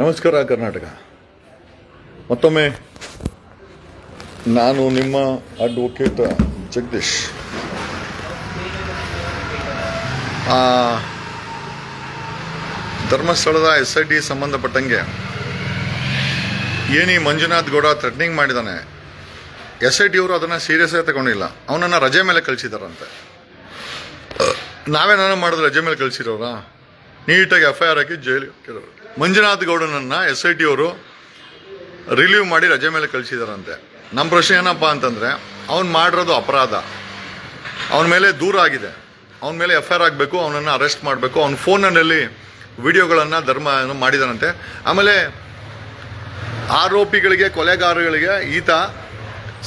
ನಮಸ್ಕಾರ, ಕರ್ನಾಟಕ. ಮತ್ತೊಮ್ಮೆ ನಾನು ನಿಮ್ಮ ಅಡ್ವೊಕೇಟ್ ಜಗದೀಶ್. ಧರ್ಮಸ್ಥಳದ ಎಸ್ ಐ ಡಿ ಸಂಬಂಧಪಟ್ಟಂಗೆ ಏನಿ ಮಂಜುನಾಥ್ ಗೌಡ ಥ್ರೆಟ್ನಿಂಗ್ ಮಾಡಿದ್ದಾನೆ ಎಸ್ ಐ ಡಿ ಅವರು ಅದನ್ನು ಸೀರಿಯಸ್ ಆಗಿ ತಗೊಂಡಿಲ್ಲ. ಅವನನ್ನು ರಜೆ ಮೇಲೆ ಕಳಿಸಿದಾರಂತೆ. ನಾವೇನಾರ ಮಾಡಿದ್ರೆ ರಜೆ ಮೇಲೆ ಕಳಿಸಿರೋರಾ? ನೀಟಾಗಿ ಎಫ್ ಐ ಆರ್ ಹಾಕಿ ಜೈಲಿಗೆ ಹಾಕಿರೋರು ಮಂಜುನಾಥ್ ಗೌಡನನ್ನು ಎಸ್ ಐ ಟಿ ಅವರು ರಿಲೀವ್ ಮಾಡಿ ರಜೆ ಮೇಲೆ ಕಳಿಸಿದಾರಂತೆ. ನಮ್ಮ ಪ್ರಶ್ನೆ ಏನಪ್ಪ ಅಂತಂದರೆ, ಅವ್ನು ಮಾಡಿರೋದು ಅಪರಾಧ. ಅವನ ಮೇಲೆ ದೂರ ಆಗಿದೆ. ಅವನ ಮೇಲೆ ಎಫ್ ಐ ಆಗಬೇಕು, ಅವನನ್ನು ಅರೆಸ್ಟ್ ಮಾಡಬೇಕು, ಅವನ ಫೋನಲ್ಲಿ ವಿಡಿಯೋಗಳನ್ನು ಧರ್ಮ ಮಾಡಿದಾನಂತೆ. ಆಮೇಲೆ ಆರೋಪಿಗಳಿಗೆ ಕೊಲೆಗಾರಗಳಿಗೆ ಈತ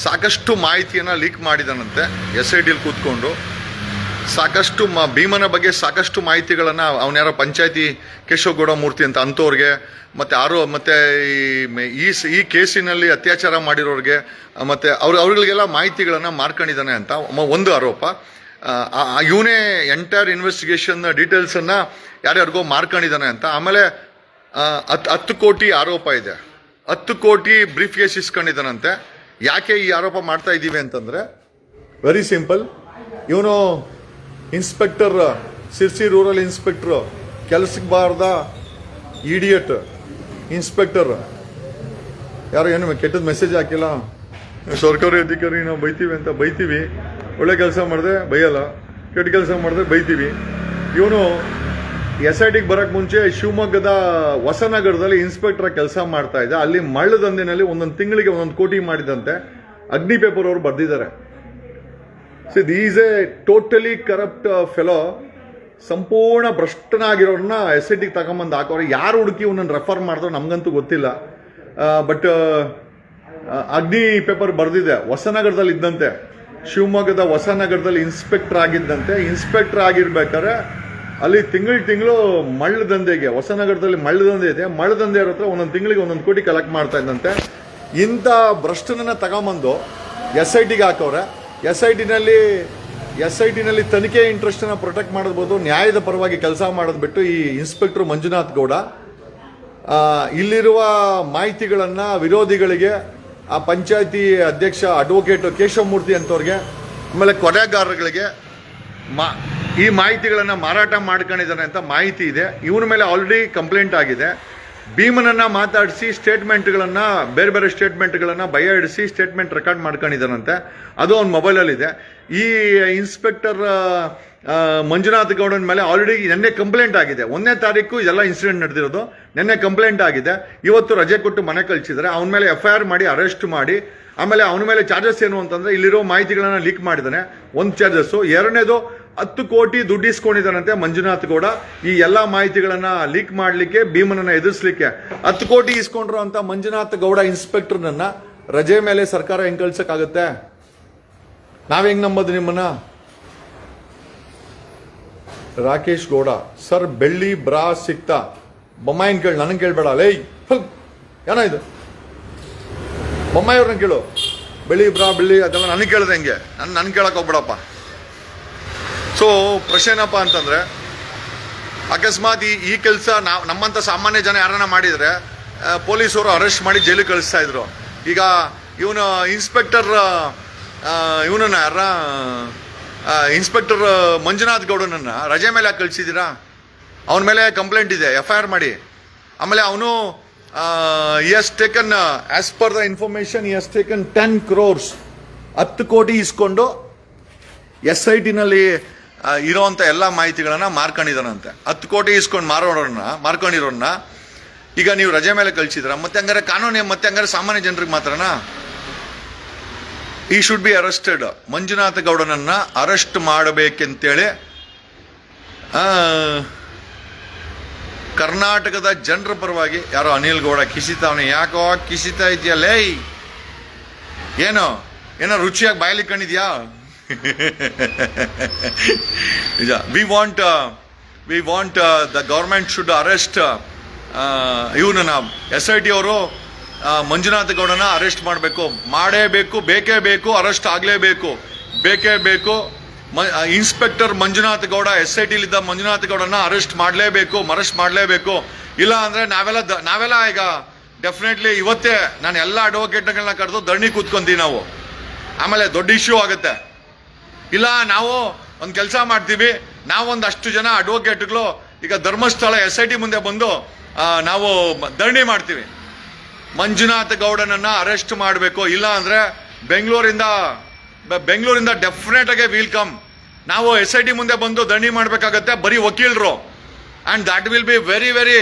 ಸಾಕಷ್ಟು ಮಾಹಿತಿಯನ್ನು ಲೀಕ್ ಮಾಡಿದಾನಂತೆ ಎಸ್ ಐ ಟಿಲಿ ಕೂತ್ಕೊಂಡು. ಸಾಕಷ್ಟು ಮ ಭೀಮನ ಬಗ್ಗೆ ಸಾಕಷ್ಟು ಮಾಹಿತಿಗಳನ್ನು ಅವನ ಯಾರೋ ಪಂಚಾಯತಿ ಕೇಶವಗೌಡ ಮೂರ್ತಿ ಅಂತ ಅಂಥವ್ರಿಗೆ ಮತ್ತು ಆರೋ, ಮತ್ತು ಈ ಈ ಕೇಸಿನಲ್ಲಿ ಅತ್ಯಾಚಾರ ಮಾಡಿರೋರಿಗೆ, ಮತ್ತು ಅವ್ರ ಅವ್ರಿಗೆಲ್ಲ ಮಾಹಿತಿಗಳನ್ನು ಮಾರ್ಕೊಂಡಿದ್ದಾನೆ ಅಂತ ಒಂದು ಆರೋಪ. ಇವನೇ ಎಂಟೈರ್ ಇನ್ವೆಸ್ಟಿಗೇಷನ್ ಡೀಟೇಲ್ಸನ್ನು ಯಾರ್ಯಾರಿಗೋ ಮಾರ್ಕೊಂಡಿದ್ದಾನೆ ಅಂತ. ಆಮೇಲೆ ಹತ್ತು ಹತ್ತು ಕೋಟಿ ಆರೋಪ ಇದೆ. ಹತ್ತು ಕೋಟಿ ಬ್ರೀಫ್ ಕೇಸ್ ಇಸ್ಕೊಂಡಿದ್ದಾನಂತೆ. ಯಾಕೆ ಈ ಆರೋಪ ಮಾಡ್ತಾ ಇದ್ದೀವಿ ಅಂತಂದರೆ ವೆರಿ ಸಿಂಪಲ್ ಇವನು ಇನ್ಸ್ಪೆಕ್ಟರ್ ಸಿರ್ಸಿ ರೂರಲ್ ಇನ್ಸ್ಪೆಕ್ಟ್ರು ಕೆಲಸಕ್ಕೆ ಬಾರ್ದ ಇಡಿಯಟ್ ಇನ್ಸ್ಪೆಕ್ಟರ್ ಯಾರು ಏನು ಕೆಟ್ಟದ ಮೆಸೇಜ್ ಹಾಕಿಲ್ಲ? ಸರ್ಕಾರಿ ಅಧಿಕಾರಿ, ನಾವು ಬೈತೀವಿ ಅಂತ ಬೈತೀವಿ. ಒಳ್ಳೆ ಕೆಲಸ ಮಾಡಿದೆ, ಬೈಯಲ್ಲ. ಕೆಟ್ಟ ಕೆಲಸ ಮಾಡಿದ್ರೆ ಬೈತೀವಿ. ಇವನು ಎಸ್ ಐ ಟಿಗೆ ಬರೋಕ್ಕೆ ಮುಂಚೆ ಶಿವಮೊಗ್ಗದ ಹೊಸನಗರದಲ್ಲಿ ಇನ್ಸ್ಪೆಕ್ಟರ್ ಕೆಲಸ ಮಾಡ್ತಾ ಇದ್ದ. ಅಲ್ಲಿ ಮಳ್ಳದಂದಿನಲ್ಲಿ ಒಂದೊಂದು ತಿಂಗಳಿಗೆ ಒಂದೊಂದು ಕೋಟಿ ಮಾಡಿದಂತೆ. ಅಗ್ನಿ ಪೇಪರ್ ಅವರು ಬರ್ದಿದ್ದಾರೆ. See these a totally corrupt fellow ಸಂಪೂರ್ಣ ಭ್ರಷ್ಟನಾಗಿರೋರನ್ನ ಎಸ್ ಐ ಟಿಗೆ ತಗೊಂಬಂದು ಹಾಕೋರು. ಯಾರು ಹುಡುಕಿ ಒಂದನ್ನು ರೆಫರ್ ಮಾಡಿದ್ರು ನಮಗಂತೂ ಗೊತ್ತಿಲ್ಲ. ಬಟ್ ಅಗ್ನಿ ಪೇಪರ್ ಬರೆದಿದೆ. ಹೊಸನಗರದಲ್ಲಿ ಇದ್ದಂತೆ. ಶಿವಮೊಗ್ಗದ ಹೊಸನಗರದಲ್ಲಿ ಇನ್ಸ್ಪೆಕ್ಟರ್ ಆಗಿದ್ದಂತೆ. ಇನ್ಸ್ಪೆಕ್ಟರ್ ಆಗಿರ್ಬೇಕಾದ್ರೆ ಅಲ್ಲಿ ತಿಂಗಳು ತಿಂಗಳು ಮಳ್ಳ ದಂಧೆಗೆ, ಹೊಸನಗರದಲ್ಲಿ ಮಳ್ಳ ದಂಧೆ ಇದೆ. ಮಳ್ಳ ದಂಧೆ ಇರೋ ಹತ್ರ ಒಂದೊಂದು ತಿಂಗಳಿಗೆ ಒಂದೊಂದು ಕೋಟಿ ಕಲೆಕ್ಟ್ ಮಾಡ್ತಾ ಇದ್ದಂತೆ. ಇಂಥ ಭ್ರಷ್ಟನನ್ನು ತಗೊಂಬಂದು ಎಸ್ ಐ ಟಿಗೆ ಹಾಕವ್ರೆ ಎಸ್ ಐ ಟಿನಲ್ಲಿ ಎಸ್ ಐ ಟಿನಲ್ಲಿ ತನಿಖೆ ಇಂಟ್ರೆಸ್ಟನ್ನು ಪ್ರೊಟೆಕ್ಟ್ ಮಾಡಬಹುದು ನ್ಯಾಯದ ಪರವಾಗಿ ಕೆಲಸ ಮಾಡೋದು ಬಿಟ್ಟು ಈ ಇನ್ಸ್ಪೆಕ್ಟರ್ ಮಂಜುನಾಥ್ ಗೌಡ ಇಲ್ಲಿರುವ ಮಾಹಿತಿಗಳನ್ನು ವಿರೋಧಿಗಳಿಗೆ, ಆ ಪಂಚಾಯತಿ ಅಧ್ಯಕ್ಷ ಅಡ್ವೊಕೇಟ್ ಕೇಶವಮೂರ್ತಿ ಅಂತವ್ರಿಗೆ ಆಮೇಲೆ ಕೊಲೆಗಾರಗಳಿಗೆ ಮಾ, ಈ ಮಾಹಿತಿಗಳನ್ನು ಮಾರಾಟ ಮಾಡ್ಕೊಂಡಿದ್ದಾರೆ ಅಂತ ಮಾಹಿತಿ ಇದೆ. ಇವನ ಮೇಲೆ ಆಲ್ರೆಡಿ ಕಂಪ್ಲೇಂಟ್ ಆಗಿದೆ. ಭೀಮನನ್ನ ಮಾತಾಡಿಸಿ ಸ್ಟೇಟ್ಮೆಂಟ್ಗಳನ್ನು ಬೇರೆ ಬೇರೆ ಸ್ಟೇಟ್ಮೆಂಟ್ಗಳನ್ನು ಭಯ ಇಡಿಸಿ ಸ್ಟೇಟ್ಮೆಂಟ್ ರೆಕಾರ್ಡ್ ಮಾಡ್ಕೊಂಡಿದ್ದಾನಂತೆ. ಅದು ಅವ್ನ ಮೊಬೈಲಲ್ಲಿದೆ ಈ ಇನ್ಸ್ಪೆಕ್ಟರ್ ಮಂಜುನಾಥ್ ಗೌಡನ ಮೇಲೆ ಆಲ್ರೆಡಿ ನಿನ್ನೆ ಕಂಪ್ಲೇಂಟ್ ಆಗಿದೆ. ಒಂದನೇ ತಾರೀಕು ಇದೆಲ್ಲ ಇನ್ಸಿಡೆಂಟ್ ನಡೆದಿರೋದು. ನಿನ್ನೆ ಕಂಪ್ಲೇಂಟ್ ಆಗಿದೆ. ಇವತ್ತು ರಜೆ ಕೊಟ್ಟು ಮನೆ ಕಳಿಸಿದರೆ. ಅವನ ಮೇಲೆ ಎಫ್ ಐ ಆರ್ ಮಾಡಿ ಅರೆಸ್ಟ್ ಮಾಡಿ. ಆಮೇಲೆ ಅವನ ಮೇಲೆ ಚಾರ್ಜಸ್ ಏನು ಅಂತಂದ್ರೆ ಇಲ್ಲಿರೋ ಮಾಹಿತಿಗಳನ್ನು ಲೀಕ್ ಮಾಡಿದ್ದಾನೆ ಒಂದು ಚಾರ್ಜಸ್ ಎರಡನೇದು ಹತ್ತು ಕೋಟಿ ದುಡ್ಡು ಇಸ್ಕೊಂಡಿದ್ದಾನಂತೆ ಮಂಜುನಾಥ್ ಗೌಡ. ಈ ಎಲ್ಲ ಮಾಹಿತಿಗಳನ್ನ ಲೀಕ್ ಮಾಡಲಿಕ್ಕೆ, ಭೀಮನನ್ನ ಎದುರಿಸಲಿಕ್ಕೆ ಹತ್ತು ಕೋಟಿ ಇಸ್ಕೊಂಡ್ರು ಅಂತ ಮಂಜುನಾಥ್ ಗೌಡ ಇನ್ಸ್ಪೆಕ್ಟರ್ನನ್ನ ರಜೆ ಮೇಲೆ ಸರ್ಕಾರ ಹೆಂಗ್ ಕಳ್ಸಕ್ಕಾಗತ್ತೆ ನಾವ್ ಹೆಂಗ್ ನಂಬೋದು ನಿಮ್ಮನ್ನ? ರಾಕೇಶ್ ಗೌಡ, ಸರ್, ಬೆಳ್ಳಿ, ಬ್ರಾ, ಸಿಕ್ತಾ. ಬೊಮ್ಮಾಯಿನ ಕೇಳಿ ನನಗೆ ಕೇಳಬೇಡ ಲೇ ಏನ ಇದು? ಬೊಮ್ಮಾಯಿ ಅವ್ರನ್ನ ಕೇಳು. ಬೆಳ್ಳಿ, ಬ್ರಾ, ಬೆಳ್ಳಿ, ಅದೆಲ್ಲ ನನಗೆ ಕೇಳ್ದೆ ಹೆಂಗೆ. ನನ್ನ ನನ್ಗೆ ಕೇಳಕ್ ಹೋಗ್ಬೇಡಪ್ಪ. ಸೊ ಪ್ರಶ್ನೆ ಏನಪ್ಪ ಅಂತಂದ್ರೆ, ಅಕಸ್ಮಾತ್ ಈ ಕೆಲಸ ನಾವು ನಮ್ಮಂಥ ಸಾಮಾನ್ಯ ಜನ ಯಾರನ್ನ ಮಾಡಿದರೆ ಪೊಲೀಸರು ಅರೆಸ್ಟ್ ಮಾಡಿ ಜೈಲಿಗೆ ಕಳಿಸ್ತಾ ಇದ್ರು. ಈಗ ಇವನು ಇನ್ಸ್ಪೆಕ್ಟರ್ ಇವನನ್ನ ಯಾರ ಇನ್ಸ್ಪೆಕ್ಟರ್ ಮಂಜುನಾಥ್ ಗೌಡನನ್ನ ರಜೆ ಮೇಲೆ ಯಾಕೆ ಕಳಿಸಿದ್ದೀರಾ? ಅವನ ಮೇಲೆ ಕಂಪ್ಲೇಂಟ್ ಇದೆ, ಎಫ್ ಐ ಆರ್ ಮಾಡಿ. ಆಮೇಲೆ ಅವನು he's taken as per the information he's taken ten crores ಹತ್ತು ಕೋಟಿ ಇಸ್ಕೊಂಡು ಎಸ್ ಐ ಟಿನಲ್ಲಿ ಇರೋವಂಥ ಎಲ್ಲ ಮಾಹಿತಿಗಳನ್ನು ಮಾರ್ಕೊಂಡಿದ್ದಾನಂತೆ. ಹತ್ತು ಕೋಟಿ ಇಸ್ಕೊಂಡು ಮಾರೋರನ್ನ ಮಾರ್ಕೊಂಡಿರೋನ್ನ ಈಗ ನೀವು ರಜೆ ಮೇಲೆ ಕಳಿಸಿದ್ರ ಮತ್ತೆ ಹಂಗಾರೆ ಕಾನೂನು ಮತ್ತೆ ಹಂಗಾರೆ ಸಾಮಾನ್ಯ ಜನರಿಗೆ ಮಾತ್ರನಾ? ಈ ಶುಡ್ ಬಿ ಅರೆಸ್ಟೆಡ್ ಮಂಜುನಾಥ ಗೌಡನನ್ನ ಅರೆಸ್ಟ್ ಮಾಡಬೇಕೆಂತೇಳಿ ಕರ್ನಾಟಕದ ಜನರ ಪರವಾಗಿ ಯಾರೋ ಅನಿಲ್ ಗೌಡ ಕಿಸಿತಾವನೆ. ಯಾಕೋ ಕಿಸಿತಾ ಇದೆಯಲ್ಲೇ ಏನೋ? ಏನೋ ರುಚಿಯಾಗಿ ಬಾಯಲಿ we want we want the government should arrest ಇವನನ್ನ ಎಸ್ ಐ ಟಿ ಅವರು ಮಂಜುನಾಥ ಗೌಡನ ಅರೆಸ್ಟ್ ಮಾಡಬೇಕು. ಮಾಡೇಬೇಕು ಬೇಕೇ, ಬೇಕು ಅರೆಸ್ಟ್ ಆಗಲೇಬೇಕು. ಬೇಕೇ ಬೇಕು inspector Manjunath Gowda S I ಟಿಲಿದ್ದ Manjunatha ಗೌಡನ ಅರೆಸ್ಟ್ ಮಾಡಲೇಬೇಕು ಅರೆಸ್ಟ್ ಮಾಡಲೇಬೇಕು. ಇಲ್ಲ ಅಂದ್ರೆ ನಾವೆಲ್ಲ ದ- ನಾವೆಲ್ಲ ಈಗ ಡೆಫಿನೆಟ್ಲಿ ಇವತ್ತೇ ನಾನು ಎಲ್ಲ ಅಡ್ವೊಕೇಟ್ಗಳನ್ನ ಕರೆದು ಧರಣಿ ಕೂತ್ಕೊಂತೀವಿ ನಾವು. ಆಮೇಲೆ ದೊಡ್ಡ ಇಶ್ಯೂ ಆಗುತ್ತೆ. ಇಲ್ಲ, ನಾವು ಒಂದು ಕೆಲಸ ಮಾಡ್ತೀವಿ. ನಾವೊಂದು ಅಷ್ಟು ಜನ ಅಡ್ವೊಕೇಟ್ಗಳು. ಈಗ ಧರ್ಮಸ್ಥಳ ಎಸ್ ಐ ಟಿ ಮುಂದೆ ಬಂದು ನಾವು ಧರಣಿ ಮಾಡ್ತೀವಿ. ಮಂಜುನಾಥ್ ಗೌಡನನ್ನ ಅರೆಸ್ಟ್ ಮಾಡಬೇಕು. ಇಲ್ಲ ಅಂದ್ರೆ ಬೆಂಗಳೂರಿಂದ ಬೆಂಗಳೂರಿಂದ ಡೆಫಿನೆಟ್ ಆಗಿ ವಿಲ್ ಕಮ್ ನಾವು ಎಸ್ ಐ ಟಿ ಮುಂದೆ ಬಂದು ಧರಣಿ ಮಾಡಬೇಕಾಗತ್ತೆ, ಬರೀ ವಕೀಲರು. And that will be very very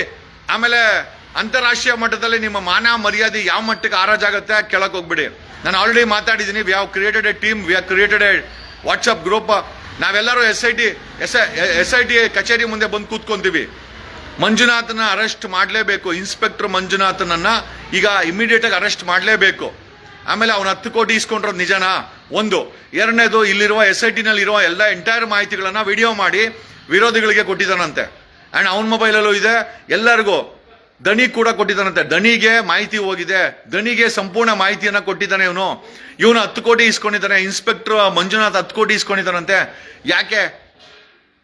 ಆಮೇಲೆ ಅಂತಾರಾಷ್ಟ್ರೀಯ ಮಟ್ಟದಲ್ಲಿ ನಿಮ್ಮ ಮಾನ ಮರ್ಯಾದೆ ಯಾವ ಮಟ್ಟಕ್ಕೆ ಆರಾಜಾಗುತ್ತೆ ಕೆಳಕ್ಕೆ ಹೋಗ್ಬಿಡಿ. ನಾನು ಆಲ್ರೆಡಿ ಮಾತಾಡಿದ್ದೀನಿ we have created a team we have created a WhatsApp group, ನಾವೆಲ್ಲರೂ S I T S S I T ಕಚೇರಿ ಮುಂದೆ ಬಂದು ಕೂತ್ಕೊಂತೀವಿ. ಮಂಜುನಾಥನ ಅರೆಸ್ಟ್ ಮಾಡಲೇಬೇಕು, ಇನ್ಸ್ಪೆಕ್ಟರ್ ಮಂಜುನಾಥನನ್ನ ಈಗ ಇಮಿಡಿಯೇಟ್ ಆಗಿ ಅರೆಸ್ಟ್ ಮಾಡಲೇಬೇಕು. ಆಮೇಲೆ ಅವನ ಹತ್ತು ಕೋಟಿ ಇಸ್ಕೊಂಡಿರೋದು ನಿಜನಾ? ಒಂದು. ಎರಡನೇದು, ಇಲ್ಲಿರುವ ಎಸ್ ಐ ಟಿನಲ್ಲಿ ಇರುವ ಎಲ್ಲ ಎಂಟೈರ್ ಮಾಹಿತಿಗಳನ್ನು ವಿಡಿಯೋ ಮಾಡಿ ವಿರೋಧಿಗಳಿಗೆ ಕೊಟ್ಟಿದ್ದಾನಂತೆ. ಅಂಡ್ ಅವನ ಮೊಬೈಲಲ್ಲೂ ಇದೆ. ಎಲ್ಲರಿಗೂ ದಣಿ ಕೂಡ ಕೊಟ್ಟಿದ್ದಾನಂತೆ. ದಣಿಗೆ ಮಾಹಿತಿ ಹೋಗಿದೆ. ದಣಿಗೆ ಸಂಪೂರ್ಣ ಮಾಹಿತಿಯನ್ನ ಕೊಟ್ಟಿದ್ದಾನೆ ಇವನು. ಇವನು ಹತ್ತು ಕೋಟಿ ಇಸ್ಕೊಂಡಿದ್ದಾನೆ ಇನ್ಸ್ಪೆಕ್ಟರ್ ಮಂಜುನಾಥ್ ಹತ್ತು ಕೋಟಿ ಇಸ್ಕೊಂಡಿದ್ದಾನಂತೆ ಯಾಕೆ?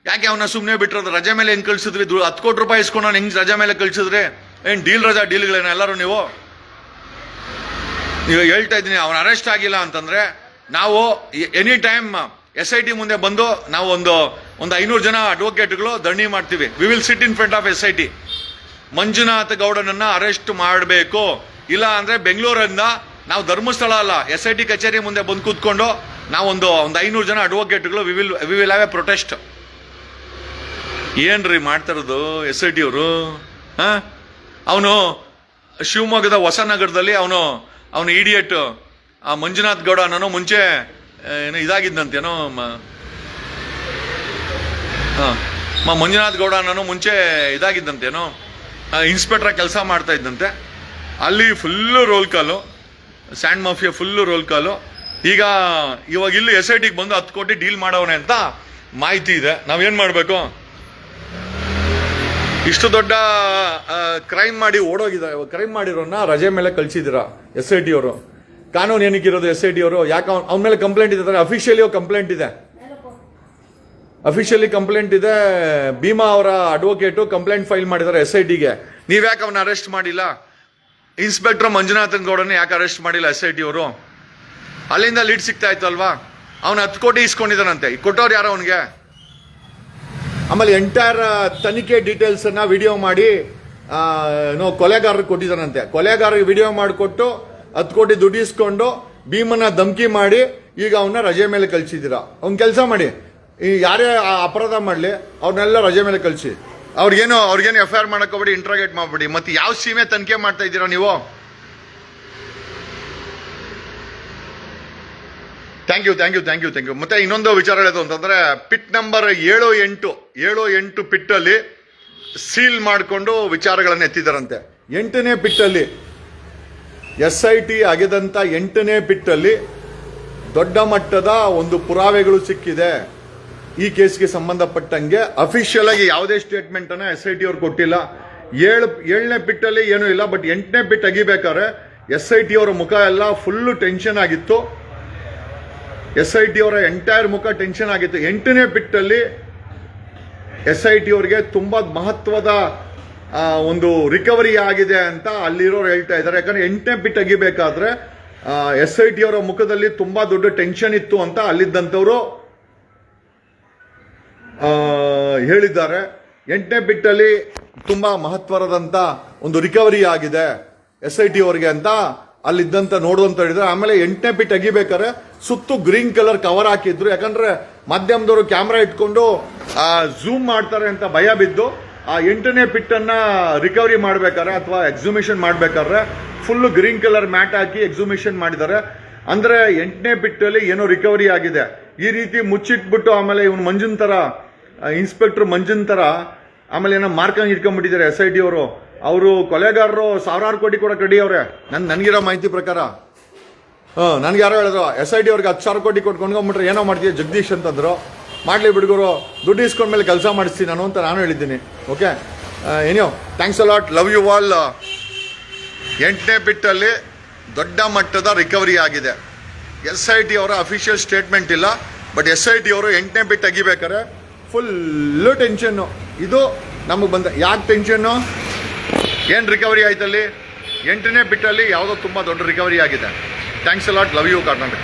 ಯಾಕೆ ಅವನ ಸುಮ್ಮನೆ ಬಿಟ್ಟಿರೋದು ರಜೆ ಮೇಲೆ ಹೆಂಗೆ ಕಳಿಸಿದ್ರಿ? ಹತ್ತು ಕೋಟಿ ರೂಪಾಯಿ ಇಸ್ಕೊಂಡು ಹೆಂಗೆ ರಜೆ ಮೇಲೆ ಕಳಿಸಿದ್ರಿ? ಏನ್ ಡೀಲ್ ರಜಾ ಡೀಲ್ಗಳೇನ ಎಲ್ಲರೂ ನೀವು? ನೀವು ಹೇಳ್ತಾ ಇದ್ದೀನಿ, ಅವನು ಅರೆಸ್ಟ್ ಆಗಿಲ್ಲ ಅಂತಂದ್ರೆ ನಾವು any time S I T ಮುಂದೆ ಬಂದು ನಾವು ಒಂದು ಒಂದು ಐನೂರು ಜನ ಅಡ್ವೊಕೇಟ್ಗಳು ದಣಿ ಮಾಡ್ತೀವಿ. We will sit in front of S I T Manjunath ಗೌಡನನ್ನ arrest ಮಾಡಬೇಕು. ಇಲ್ಲ ಅಂದ್ರೆ ಬೆಂಗಳೂರಿಂದ ನಾವು ಧರ್ಮಸ್ಥಳ ಅಲ್ಲ ಎಸ್ ಐ ಟಿ ಕಚೇರಿ ಮುಂದೆ ಬಂದು ಕೂತ್ಕೊಂಡು ನಾವೊಂದು ಒಂದು ಐನೂರು ಜನ ಅಡ್ವೊಕೇಟ್ಗಳು we will we will have a protest ಏನ್ರಿ ಮಾಡ್ತಾರದು ಎಸ್ ಐ ಟಿ ಅವರು? ಅವನು ಶಿವಮೊಗ್ಗದ ಹೊಸನಗರದಲ್ಲಿ ಅವನು ಅವನು ಇಡಿಯಟ್ ಆ ಮಂಜುನಾಥ್ ಗೌಡ ನಾನು ಮುಂಚೆ ಏನೋ ಇದಾಗಿದ್ದಂತೇನೋ ಹಾಂ. ಮಂಜುನಾಥ್ ಗೌಡ ನಾನು ಮುಂಚೆ ಇದಾಗಿದ್ದಂತೇನೋ. ಇನ್ಸ್ಪೆಕ್ಟರ್ ಕೆಲಸ ಮಾಡ್ತಾ ಇದ್ದಂತೆ. ಅಲ್ಲಿ ಫುಲ್ಲು ರೋಲ್ ಕಾಲು ಸ್ಯಾಂಡ್ ಮಾಫಿಯಾ ಫುಲ್ಲು ರೋಲ್ ಕಾಲು ಈಗ ಇವಾಗ ಇಲ್ಲಿ ಎಸ್ ಐ ಟಿಗೆ ಬಂದು ಹತ್ತು ಕೋಟಿ ಡೀಲ್ ಮಾಡವನೆ ಅಂತ ಮಾಹಿತಿ ಇದೆ. ನಾವೇನು ಮಾಡಬೇಕು? ಇಷ್ಟು ದೊಡ್ಡ ಕ್ರೈಮ್ ಮಾಡಿ ಓಡೋಗಿದ್ದಾರೆ. ಕ್ರೈಮ್ ಮಾಡಿರೋನ್ನ ರಜೆ ಮೇಲೆ ಕಳಿಸಿದ್ದೀರಾ ಎಸ್ ಐ ಟಿ ಅವರು? ಕಾನೂನು ಏನಕ್ಕಿರೋದು ಎಸ್ ಐ ಟಿ ಅವರು? ಯಾಕೆ ಅವ್ನ ಮೇಲೆ ಕಂಪ್ಲೇಂಟ್ ಇದೆ ಅಫಿಷಿಯಲಿ ಕಂಪ್ಲೇಂಟ್ ಇದೆ. ಅಫಿಷಿಯಲಿ ಕಂಪ್ಲೇಂಟ್ ಇದೆ. ಭೀಮಾ ಅವರ ಅಡ್ವೊಕೇಟು ಕಂಪ್ಲೇಂಟ್ ಫೈಲ್ ಮಾಡಿದ್ದಾರೆ ಎಸ್ ಐ ಟಿಗೆ ನೀವ್ಯಾಕೆ ಅವನ ಅರೆಸ್ಟ್ ಮಾಡಿಲ್ಲ? ಇನ್ಸ್ಪೆಕ್ಟರ್ ಮಂಜುನಾಥನ್ ಗೌಡನ ಯಾಕೆ ಅರೆಸ್ಟ್ ಮಾಡಿಲ್ಲ ಎಸ್ ಐ ಟಿ ಅವರು? ಅಲ್ಲಿಂದ ಲೀಡ್ ಸಿಗ್ತಾ ಇತ್ತು ಅಲ್ವಾ? ಅವನು ಹತ್ತು ಕೋಟಿ ಇಸ್ಕೊಂಡಿದ್ದಾನಂತೆ. ಕೊಟ್ಟವ್ರು ಯಾರೋ ಅವನಿಗೆ? ಆಮೇಲೆ ಎಂಟೈರ್ ತನಿಖೆ ಡೀಟೇಲ್ಸ್ ಅನ್ನ ವಿಡಿಯೋ ಮಾಡಿ ನೋ ಕೊಲೆಗಾರರಿಗೆ ಕೊಟ್ಟಿದ್ದಾನಂತೆ. ಕೊಲೆಗಾರರಿಗೆ ವಿಡಿಯೋ ಮಾಡಿಕೊಟ್ಟು ಹತ್ತು ಕೋಟಿ ದುಡ್ಡು ಇಸ್ಕೊಂಡು ಭೀಮನ ಧಮಕಿ ಮಾಡಿ ಈಗ ಅವನ್ನ ರಜೆ ಮೇಲೆ ಕಳಿಸಿದ್ದೀರಾ? ಅವ್ನ ಕೆಲಸ ಮಾಡಿ. ಈ ಯಾರೇ ಅಪರಾಧ ಮಾಡಲಿ, ಅವ್ರನ್ನೆಲ್ಲ ರಜೆ ಮೇಲೆ ಕಳಿಸಿ. ಅವ್ರಿಗೇನು ಅವ್ರಿಗೇನು ಎಫ್ ಐ ಆರ್ ಮಾಡಕ್ ಹೋಗ್ಬೇಡಿ ಇಂಟ್ರಾಗೇಟ್ ಮಾಡ್ಬೇಡಿ. ಮತ್ತೆ ಯಾವ ಸೀಮೆ ತನಿಖೆ ಮಾಡ್ತಾ ಇದ್ದೀರಾ ನೀವು? Thank you thank you thank you thank you ಮತ್ತೆ ಇನ್ನೊಂದು ವಿಚಾರ ಹೇಳೋದು ಅಂತಂದ್ರೆ ಪಿಟ್ ನಂಬರ್ ಏಳು ಎಂಟು ಏಳು ಎಂಟು ಪಿಟ್ಟಲ್ಲಿ ಸೀಲ್ ಮಾಡಿಕೊಂಡು ವಿಚಾರಗಳನ್ನು ಎತ್ತಿದಾರಂತೆ ಎಂಟನೇ ಪಿಟ್ಟಲ್ಲಿ ಎಸ್ ಐ ಟಿ ಅಗೆದಂಥ ಎಂಟನೇ ಪಿಟ್ಟಲ್ಲಿ ದೊಡ್ಡ ಮಟ್ಟದ ಒಂದು ಪುರಾವೆಗಳು ಸಿಕ್ಕಿದೆ. ಈ ಕೇಸ್ಗೆ ಸಂಬಂಧಪಟ್ಟಂಗೆ ಅಫಿಷಿಯಲ್ ಆಗಿ ಯಾವುದೇ ಸ್ಟೇಟ್ಮೆಂಟ್ ಅನ್ನ ಎಸ್ ಐ ಟಿ ಅವ್ರು ಕೊಟ್ಟಿಲ್ಲ. ಏಳು, ಏಳನೇ ಪಿಟ್ಟಲ್ಲಿ ಏನೂ ಇಲ್ಲ ಬಟ್ ಎಂಟನೇ ಬಿಟ್ ಅಗಿಬೇಕಾದ್ರೆ ಎಸ್ ಐ ಟಿ ಅವರ ಮುಖ ಎಲ್ಲ ಫುಲ್ಲು ಟೆನ್ಷನ್ ಆಗಿತ್ತು. ಎಸ್ ಐ ಟಿ ಅವರ ಎಂಟೈರ್ ಮುಖ ಟೆನ್ಷನ್ ಆಗಿತ್ತು. ಎಂಟನೇ ಬಿಟ್ಟಲ್ಲಿ ಎಸ್ ಐ ಟಿ ಅವರಿಗೆ ತುಂಬಾ ಮಹತ್ವದ ಒಂದು ರಿಕವರಿ ಆಗಿದೆ ಅಂತ ಅಲ್ಲಿರೋರು ಹೇಳ್ತಾ ಇದ್ದಾರೆ. ಯಾಕಂದ್ರೆ ಎಂಟನೇ ಬಿಟ್ ಅಗಿಬೇಕಾದ್ರೆ ಎಸ್ ಐ ಟಿ ಅವರ ಮುಖದಲ್ಲಿ ತುಂಬಾ ದೊಡ್ಡ ಟೆನ್ಷನ್ ಇತ್ತು ಅಂತ ಅಲ್ಲಿದ್ದಂಥವ್ರು ಹೇಳಿದ್ದಾರೆ. ಎಂಟನೇ ಬಿಟ್ಟಲ್ಲಿ ತುಂಬಾ ಮಹತ್ವರದಂತ ಒಂದು ರಿಕವರಿ ಆಗಿದೆ ಎಸ್ ಐ ಟಿ ಅವರಿಗೆ ಅಂತ. ಅಲ್ಲಿದ್ದಂತ ನೋಡುವಂತ ಹೇಳಿದ್ರೆ ಆಮೇಲೆ ಎಂಟನೇ ಬಿಟ್ ಅಗಿಬೇಕಾದ್ರೆ ಸುತ್ತು ಗ್ರೀನ್ ಕಲರ್ ಕವರ್ ಹಾಕಿದ್ರು. ಯಾಕಂದ್ರೆ ಮಾಧ್ಯಮದವರು ಕ್ಯಾಮ್ರಾ ಇಟ್ಕೊಂಡು ಝೂಮ್ ಮಾಡ್ತಾರೆ ಅಂತ ಭಯ ಬಿದ್ದು, ಆ ಎಂಟನೇ ಪಿಟ್ ಅನ್ನ ರಿಕವರಿ ಮಾಡ್ಬೇಕಾದ್ರೆ ಅಥವಾ ಎಕ್ಸಿಬಿಷನ್ ಮಾಡ್ಬೇಕಾದ್ರೆ ಫುಲ್ ಗ್ರೀನ್ ಕಲರ್ ಮ್ಯಾಟ್ ಹಾಕಿ ಎಕ್ಸಿಬಿಷನ್ ಮಾಡಿದ್ದಾರೆ. ಅಂದ್ರೆ ಎಂಟನೇ ಬಿಟ್ಟಲ್ಲಿ ಏನೋ ರಿಕವರಿ ಆಗಿದೆ. ಈ ರೀತಿ ಮುಚ್ಚಿಟ್ಬಿಟ್ಟು ಆಮೇಲೆ ಇವನು ಮಂಜುನ್ ತರ ಇನ್ಸ್ಪೆಕ್ಟರ್ ಮಂಜುನ್ ತರ ಆಮೇಲೆ ಏನೋ ಮಾರ್ಕಂಗ್ ಇಟ್ಕೊಂಡ್ಬಿಟ್ಟಿದ್ದಾರೆ ಎಸ್ ಐ ಟಿ ಅವರು. ಅವರು ಕೊಲೆಗಾರರು ಸಾವಿರಾರು ಕೋಟಿ ಕೂಡ ಕಡಿ ಅವ್ರೆ. ನನ್ನ ನನಗಿರೋ ಮಾಹಿತಿ ಪ್ರಕಾರ. ಹಾಂ, ನನಗೆ ಯಾರೋ ಹೇಳಿದ್ರು, ಎಸ್ ಐ ಟಿ ಅವ್ರಿಗೆ ಹತ್ತು ಸಾವಿರ ಕೋಟಿ ಕೊಟ್ಟು ಕೊಂಡ್ಕೊಂಡ್ಬಿಟ್ರೆ ಏನೋ ಮಾಡ್ತೀಯ ಜಗದೀಶ್ ಅಂತಂದರು. ಮಾಡಲಿ ಬಿಡುಗರು, ದುಡ್ಡು ಇಸ್ಕೊಂಡ್ಮೇಲೆ ಕೆಲಸ ಮಾಡಿಸ್ತೀನಿ ನಾನು ಅಂತ ನಾನು ಹೇಳಿದ್ದೀನಿ. ಓಕೆ? ಏನೋ thanks a lot love you all ಎಂಟನೇ ಬಿಟ್ಟಲ್ಲಿ ದೊಡ್ಡ ಮಟ್ಟದ ರಿಕವರಿ ಆಗಿದೆ. ಎಸ್ ಐ ಟಿ ಅವರ ಅಫಿಷಿಯಲ್ ಸ್ಟೇಟ್ಮೆಂಟ್ ಇಲ್ಲ ಬಟ್ ಎಸ್ ಐ ಟಿ ಅವರು ಎಂಟನೇ ಬಿಟ್ ತೆಗಿಬೇಕಾರೆ ಫುಲ್ಲು ಟೆನ್ಷನ್ನು ಇದು ನಮಗೆ ಬಂದ ಯಾಕೆ ಟೆನ್ಷನ್ನು ಏನು ರಿಕವರಿ ಆಯ್ತಲ್ಲಿ? ಎಂಟನೇ ಬಿಟ್ಟಲ್ಲಿ ಯಾವುದೋ ತುಂಬ ದೊಡ್ಡ ರಿಕವರಿ ಆಗಿದೆ. Thanks a lot love you Karnataka